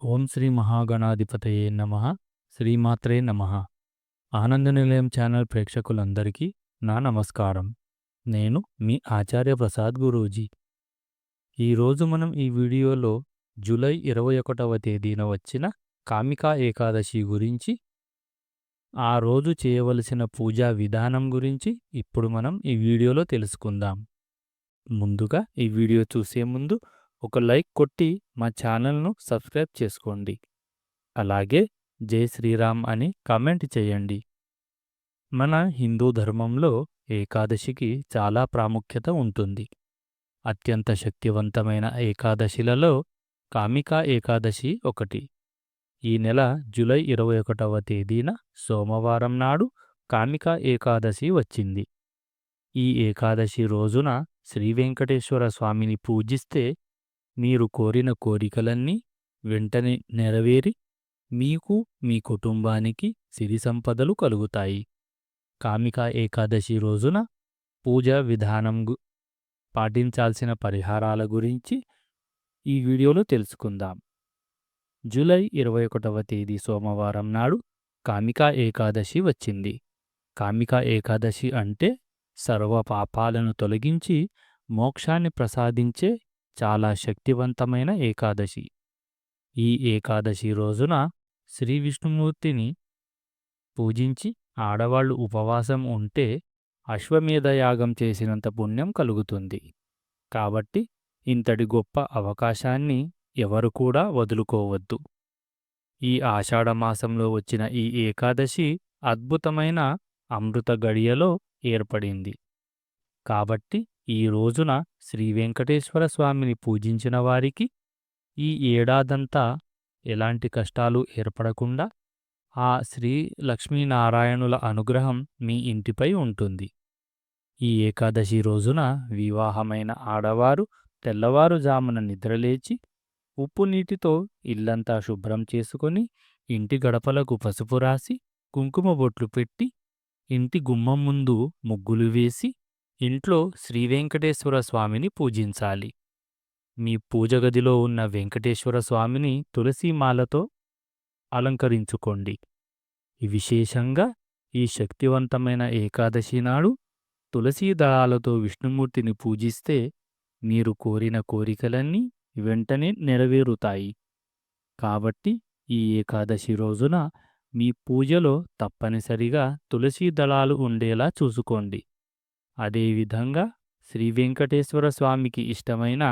ఓం శ్రీ మహాగణాధిపతయే నమ. శ్రీమాత్రే నమ. ఆనంద నిలయం ఛానల్ ప్రేక్షకులందరికీ నా నమస్కారం. నేను మీ ఆచార్య ప్రసాద్ గురూజీ. ఈరోజు మనం ఈ వీడియోలో జూలై ఇరవై ఒకటవ తేదీన వచ్చిన కామికా ఏకాదశి గురించి ఆ రోజు చేయవలసిన పూజా విధానం గురించి ఇప్పుడు మనం ఈ వీడియోలో తెలుసుకుందాం. ముందుగా ఈ వీడియో చూసే ముందు ఒక లైక్ కొట్టి మా ఛానల్ను సబ్స్క్రైబ్ చేసుకోండి. అలాగే జై శ్రీరామ్ అని కామెంట్ చేయండి. మన హిందూ ధర్మంలో ఏకాదశికి చాలా ప్రాముఖ్యత ఉంటుంది. అత్యంత శక్తివంతమైన ఏకాదశిలలో కామికా ఏకాదశి ఒకటి. ఈ నెల జూలై ఇరవై ఒకటవ తేదీన సోమవారం నాడు కామికా ఏకాదశి వచ్చింది. ఈ ఏకాదశి రోజున శ్రీ వెంకటేశ్వర స్వామిని పూజిస్తే మీరు కోరిన కోరికలన్నీ వెంటనే నెరవేరి మీకు మీ కుటుంబానికి సిరి సంపదలు కలుగుతాయి. కామిక ఏకాదశి రోజున పూజా విధానం గు- పాటించాల్సిన పరిహారాల గురించి ఈ వీడియోలో తెలుసుకుందాం. జూలై ఇరవై ఒకటవ తేదీ సోమవారం నాడు కామికా ఏకాదశి వచ్చింది. కామికా ఏకాదశి అంటే సర్వ పాపాలను తొలగించి మోక్షాన్ని ప్రసాదించే చాలా శక్తివంతమైన ఏకాదశి. ఈ ఏకాదశి రోజున శ్రీ విష్ణుమూర్తిని పూజించి ఆడవాళ్ళు ఉపవాసం ఉంటే అశ్వమేధ యాగం చేసినంత పుణ్యం కలుగుతుంది. కాబట్టి ఇంతటి గొప్ప అవకాశాన్ని ఎవరు కూడా వదులుకోవద్దు. ఈ ఆషాఢమాసంలో వచ్చిన ఈ ఏకాదశి అద్భుతమైన అమృత గడియలో ఏర్పడింది. కాబట్టి ఈ రోజున శ్రీ వెంకటేశ్వర స్వామిని పూజించిన వారికి ఈ ఏడాదంతా ఎలాంటి కష్టాలు ఏర్పడకుండా ఆ శ్రీ లక్ష్మీనారాయణుల అనుగ్రహం మీ ఇంటిపై ఉంటుంది. ఈ ఏకాదశి రోజున వివాహమైన ఆడవారు తెల్లవారుజామున నిద్రలేచి ఉప్పు నీటితో ఇల్లంతా శుభ్రం చేసుకొని ఇంటి గడపలకు పసుపు రాసి కుంకుమ బొట్లు పెట్టి ఇంటి గుమ్మం ముందు ముగ్గులు వేసి ఇంట్లో శ్రీ వెంకటేశ్వర స్వామిని పూజించాలి. మీ పూజ గదిలో ఉన్న వెంకటేశ్వర స్వామిని తులసీమాలతో అలంకరించుకోండి. విశేషంగా ఈ శక్తివంతమైన ఏకాదశి నాడు తులసీ దళాలతో విష్ణుమూర్తిని పూజిస్తే మీరు కోరిన కోరికలన్నీ వెంటనే నెరవేరుతాయి. కాబట్టి ఈ ఏకాదశి రోజున మీ పూజలో తప్పనిసరిగా తులసీ దళాలు ఉండేలా చూసుకోండి. అదేవిధంగా శ్రీ వెంకటేశ్వర స్వామికి ఇష్టమైన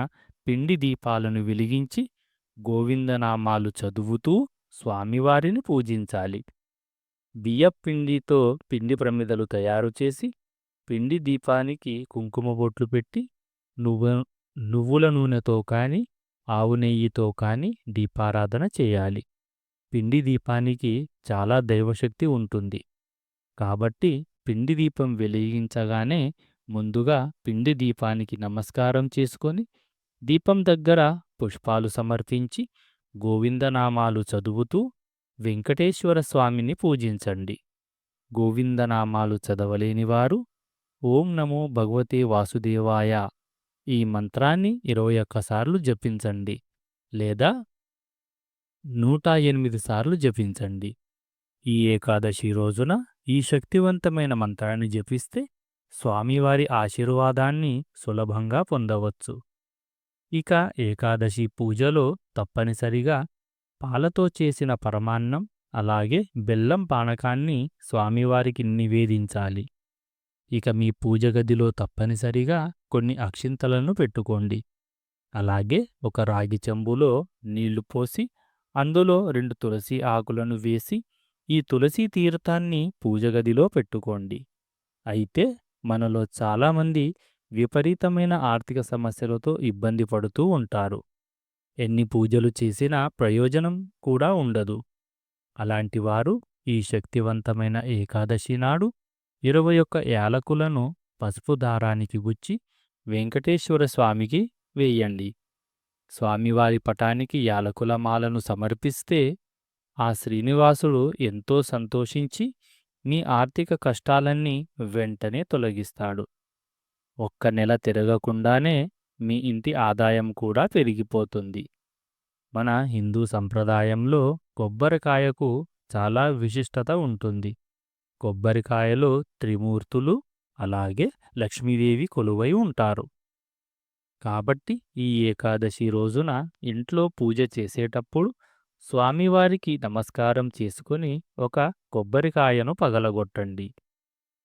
పిండి దీపాలను వెలిగించి గోవిందనామాలు చదువుతూ స్వామివారిని పూజించాలి. బియ్యపిండితో పిండి ప్రమిదలు తయారు చేసి పిండి దీపానికి కుంకుమ బొట్లు పెట్టి నువ్వు నువ్వుల నూనెతో కాని ఆవు నెయ్యితో కాని దీపారాధన చేయాలి. పిండి దీపానికి చాలా దైవశక్తి ఉంటుంది. కాబట్టి పిండి దీపం వెలిగించగానే ముందుగా పిండి దీపానికి నమస్కారం చేసుకొని దీపం దగ్గర పుష్పాలు సమర్పించి గోవిందనామాలు చదువుతూ వెంకటేశ్వర స్వామిని పూజించండి. గోవిందనామాలు చదవలేనివారు ఓం నమో భగవతే వాసుదేవాయ ఈ మంత్రాన్ని ఇరవై ఒక్కసార్లు జపించండి లేదా నూట ఎనిమిది సార్లు జపించండి. ఈ ఏకాదశి రోజున ఈ శక్తివంతమైన మంత్రాన్ని జపిస్తే స్వామివారి ఆశీర్వాదాన్ని సులభంగా పొందవచ్చు. ఇక ఏకాదశి పూజలో తప్పనిసరిగా పాలతో చేసిన పరమాన్నం అలాగే బెల్లం పానకాన్ని స్వామివారికి నివేదించాలి. ఇక మీ పూజ గదిలో తప్పనిసరిగా కొన్ని అక్షింతలను పెట్టుకోండి. అలాగే ఒక రాగి చెంబులో నీళ్ళు పోసి అందులో రెండు తులసి ఆకులను వేసి ఈ తులసి తీర్థాన్ని పూజగదిలో పెట్టుకోండి. అయితే మనలో చాలామంది విపరీతమైన ఆర్థిక సమస్యలతో ఇబ్బంది పడుతూ ఉంటారు. ఎన్ని పూజలు చేసినా ప్రయోజనం కూడా ఉండదు. అలాంటి వారు ఈ శక్తివంతమైన ఏకాదశి నాడు ఇరవై ఒక్క యాలకులను పసుపు దారానికి గుచ్చి వెంకటేశ్వర స్వామికి వేయండి. స్వామివారి పటానికి యాలకుల మాలను సమర్పిస్తే ఆ శ్రీనివాసుడు ఎంతో సంతోషించి మీ ఆర్థిక కష్టాలన్నీ వెంటనే తొలగిస్తాడు. ఒక్క నెల తిరగకుండానే మీ ఇంటి ఆదాయం కూడా పెరిగిపోతుంది. మన హిందూ సంప్రదాయంలో కొబ్బరికాయకు చాలా విశిష్టత ఉంటుంది. కొబ్బరికాయలో త్రిమూర్తులు అలాగే లక్ష్మీదేవి కొలువై ఉంటారు. కాబట్టి ఈ ఏకాదశి రోజున ఇంట్లో పూజ చేసేటప్పుడు స్వామివారికి నమస్కారం చేసుకుని ఒక కొబ్బరికాయను పగలగొట్టండి.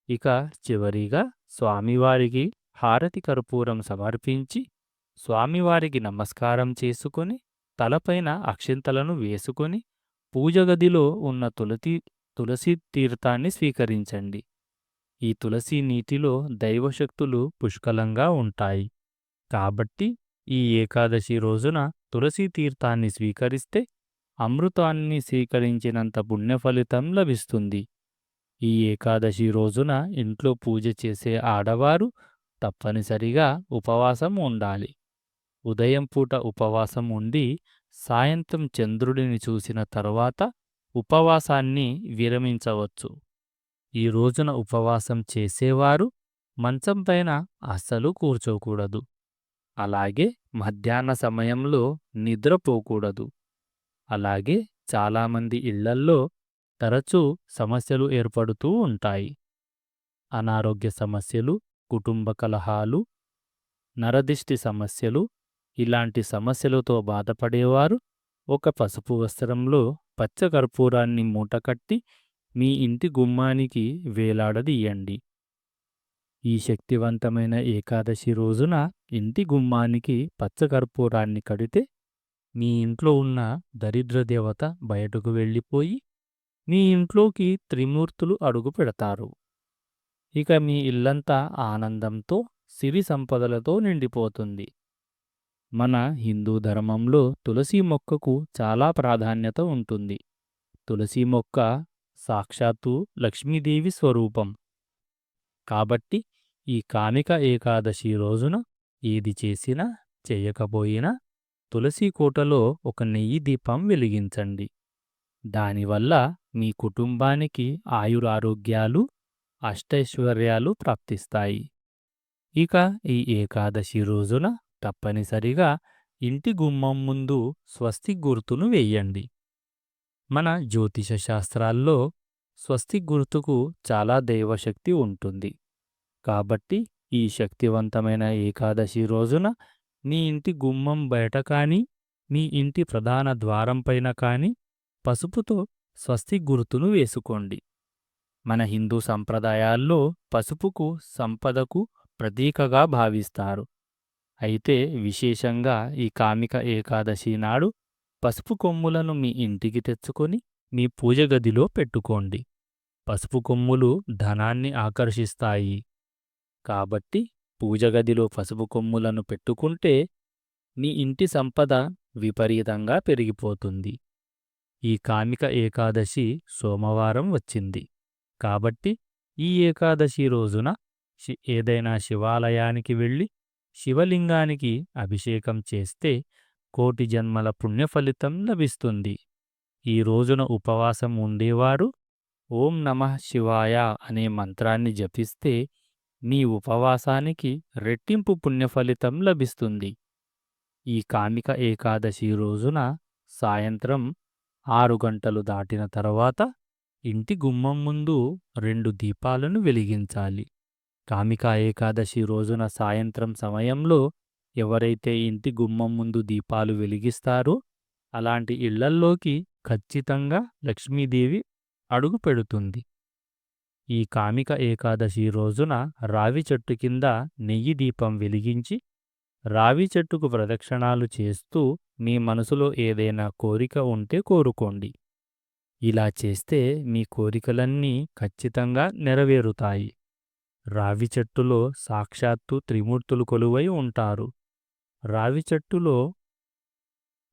ఇక చివరిగా స్వామివారికి హారతి కర్పూరం సమర్పించి స్వామివారికి నమస్కారం చేసుకుని తలపైన అక్షింతలను వేసుకొని పూజగదిలో ఉన్న తులసి తులసి తీర్థాన్ని స్వీకరించండి. ఈ తులసి నీటిలో దైవశక్తులు పుష్కలంగా ఉంటాయి. కాబట్టి ఈ ఏకాదశి రోజున తులసి తీర్థాన్ని స్వీకరిస్తే అమృతాన్ని స్వీకరించినంత పుణ్యఫలితం లభిస్తుంది. ఈ ఏకాదశి రోజున ఇంట్లో పూజ చేసే ఆడవారు తప్పనిసరిగా ఉపవాసం ఉండాలి. ఉదయం పూట ఉపవాసం ఉండి సాయంత్రం చంద్రుడిని చూసిన తరువాత ఉపవాసాన్ని విరమించవచ్చు. ఈ రోజున ఉపవాసం చేసేవారు మంచం పైన అస్సలు కూర్చోకూడదు. అలాగే మధ్యాహ్న సమయంలో నిద్రపోకూడదు. అలాగే చాలామంది ఇళ్ళల్లో తరచూ సమస్యలు ఏర్పడుతూ ఉంటాయి. అనారోగ్య సమస్యలు కుటుంబ కలహాలు నరదిష్టి సమస్యలు ఇలాంటి సమస్యలతో బాధపడేవారు ఒక పసుపు వస్త్రంలో పచ్చ కర్పూరాన్ని మూటకట్టి మీ ఇంటి గుమ్మానికి వేలాడదీయండి. ఈ శక్తివంతమైన ఏకాదశి రోజున ఇంటి గుమ్మానికి పచ్చ కర్పూరాన్ని కడితే మీ ఇంట్లో ఉన్న దరిద్ర దేవత బయటకు వెళ్ళిపోయి మీ ఇంట్లోకి త్రిమూర్తులు అడుగు పెడతారు. ఇక మీ ఇల్లంతా ఆనందంతో సిరి సంపదలతో నిండిపోతుంది. మన హిందూ ధర్మంలో తులసి మొక్కకు చాలా ప్రాధాన్యత ఉంటుంది. తులసి మొక్క సాక్షాత్తు లక్ష్మీదేవి స్వరూపం. కాబట్టి ఈ కామిక ఏకాదశి రోజున ఏది చేసినా చేయకపోయినా తులసి కోటలో ఒక నెయ్యి దీపం వెలిగించండి. దానివల్ల మీ కుటుంబానికి ఆయురారోగ్యాలు అష్టైశ్వర్యాలు ప్రాప్తిస్తాయి. ఇక ఈ ఏకాదశి రోజున తప్పనిసరిగా ఇంటి గుమ్మం ముందు స్వస్తి గుర్తును వెయ్యండి మన జ్యోతిష శాస్త్రాల్లో స్వస్తి గుర్తుకు చాలా దైవశక్తి ఉంటుంది. కాబట్టి ఈ శక్తివంతమైన ఏకాదశి రోజున మీ ఇంటి గుమ్మం బయట కానీ మీ ఇంటి ప్రధాన ద్వారంపైన కానీ పసుపుతో స్వస్తి గుర్తును వేసుకోండి. మన హిందూ సంప్రదాయాల్లో పసుపుకు సంపదకు ప్రతీకగా భావిస్తారు. అయితే విశేషంగా ఈ కామిక ఏకాదశి నాడు పసుపు కొమ్ములను మీ ఇంటికి తెచ్చుకొని మీ పూజ గదిలో పెట్టుకోండి. పసుపు కొమ్ములు ధనాన్ని ఆకర్షిస్తాయి. కాబట్టి పూజగదిలో పసుపు కొమ్ములను పెట్టుకుంటే మీ ఇంటి సంపద విపరీతంగా పెరిగిపోతుంది. ఈ కామిక ఏకాదశి సోమవారం వచ్చింది. కాబట్టి ఈ ఏకాదశి రోజున శి- ఏదైనా శివాలయానికి వెళ్ళి శివలింగానికి అభిషేకం చేస్తే కోటి జన్మల పుణ్యఫలితం లభిస్తుంది. ఈ రోజున ఉపవాసం ఉండేవారు ఓం నమః శివాయ అనే మంత్రాన్ని జపిస్తే మీ ఉపవాసానికి రెట్టింపు పుణ్యఫలితం లభిస్తుంది. ఈ కామిక ఏకాదశి రోజున సాయంత్రం ఆరు గంటలు దాటిన తర్వాత ఇంటి గుమ్మం ముందు రెండు దీపాలను వెలిగించాలి. కామిక ఏకాదశి రోజున సాయంత్రం సమయంలో ఎవరైతే ఇంటి గుమ్మం ముందు దీపాలు వెలిగిస్తారో అలాంటి ఇళ్ళల్లోకి ఖచ్చితంగా లక్ష్మీదేవి అడుగు పెడుతుంది. ఈ కామిక ఏకాదశి రోజున రావి చెట్టు కింద నెయ్యి దీపం వెలిగించి రావి చెట్టుకు ప్రదక్షిణాలు చేస్తూ మీ మనసులో ఏదైనా కోరిక ఉంటే కోరుకోండి. ఇలా చేస్తే మీ కోరికలన్నీ ఖచ్చితంగా నెరవేరుతాయి. రావి చెట్టులో సాక్షాత్తు త్రిమూర్తులు కొలువై ఉంటారు. రావి చెట్టులో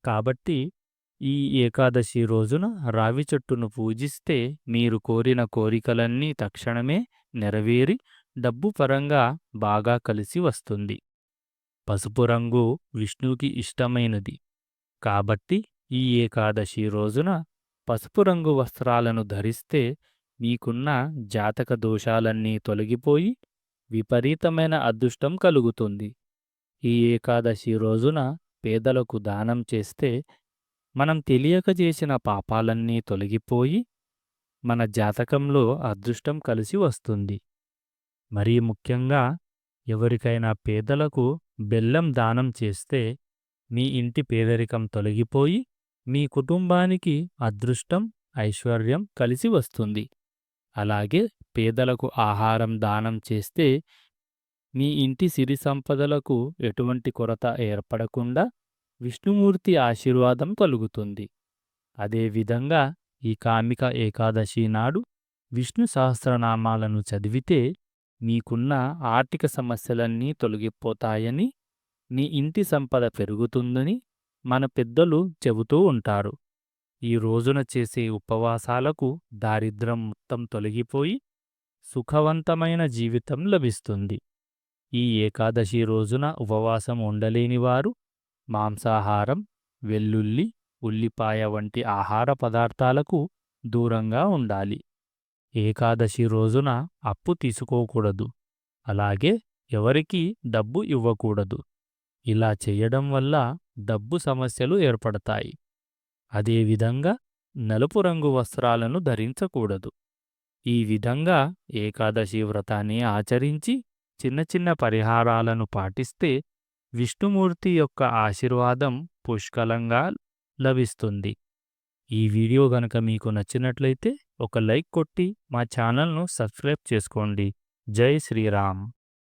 కాబట్టి ఈ ఏకాదశి రోజున రావి చెట్టును పూజిస్తే మీరు కోరిన కోరికలన్నీ తక్షణమే నెరవేరి డబ్బు పరంగా బాగా కలిసి వస్తుంది. పసుపు రంగు విష్ణువుకి ఇష్టమైనది. కాబట్టి ఈ ఏకాదశి రోజున పసుపు రంగు వస్త్రాలను ధరిస్తే మీకున్న జాతక దోషాలన్నీ తొలగిపోయి విపరీతమైన అదృష్టం కలుగుతుంది. ఈ ఏకాదశి రోజున పేదలకు దానం చేస్తే మనం తెలియక చేసిన పాపాలన్నీ తొలగిపోయి మన జాతకంలో అదృష్టం కలిసి వస్తుంది. మరీ ముఖ్యంగా ఎవరికైనా పేదలకు బెల్లం దానం చేస్తే మీ ఇంటి పేదరికం తొలగిపోయి మీ కుటుంబానికి అదృష్టం ఐశ్వర్యం కలిసి వస్తుంది. అలాగే పేదలకు ఆహారం దానం చేస్తే మీ ఇంటి సిరి సంపదలకు ఎటువంటి కొరత ఏర్పడకుండా విష్ణుమూర్తి ఆశీర్వాదం కలుగుతుంది. అదేవిధంగా ఈ కామిక ఏకాదశి నాడు విష్ణు సహస్రనామాలను చదివితే మీకున్న ఆర్థిక సమస్యలన్నీ తొలగిపోతాయని మీ ఇంటి సంపద పెరుగుతుందని మన పెద్దలు చెబుతూ ఉంటారు. ఈ రోజున చేసే ఉపవాసాలకు దారిద్రం మొత్తం తొలగిపోయి సుఖవంతమైన జీవితం లభిస్తుంది. ఈ ఏకాదశి రోజున ఉపవాసం ఉండలేని వారు మాంసాహారం వెల్లుల్లి ఉల్లిపాయ వంటి ఆహార పదార్థాలకు దూరంగా ఉండాలి. ఏకాదశి రోజున అప్పు తీసుకోకూడదు. అలాగే ఎవరికీ డబ్బు ఇవ్వకూడదు. ఇలా చేయడం వల్ల డబ్బు సమస్యలు ఏర్పడతాయి. అదేవిధంగా నలుపు రంగు వస్త్రాలను ధరించకూడదు. ఈ విధంగా ఏకాదశి వ్రతాన్ని ఆచరించి చిన్న చిన్న పరిహారాలను పాటిస్తే విష్ణుమూర్తి యొక్క ఆశీర్వాదం పుష్కలంగా లభిస్తుంది. ఈ వీడియో గనక మీకు నచ్చినట్లయితే ఒక లైక్ కొట్టి మా ఛానల్ను సబ్స్క్రైబ్ చేసుకోండి. జై శ్రీరామ్.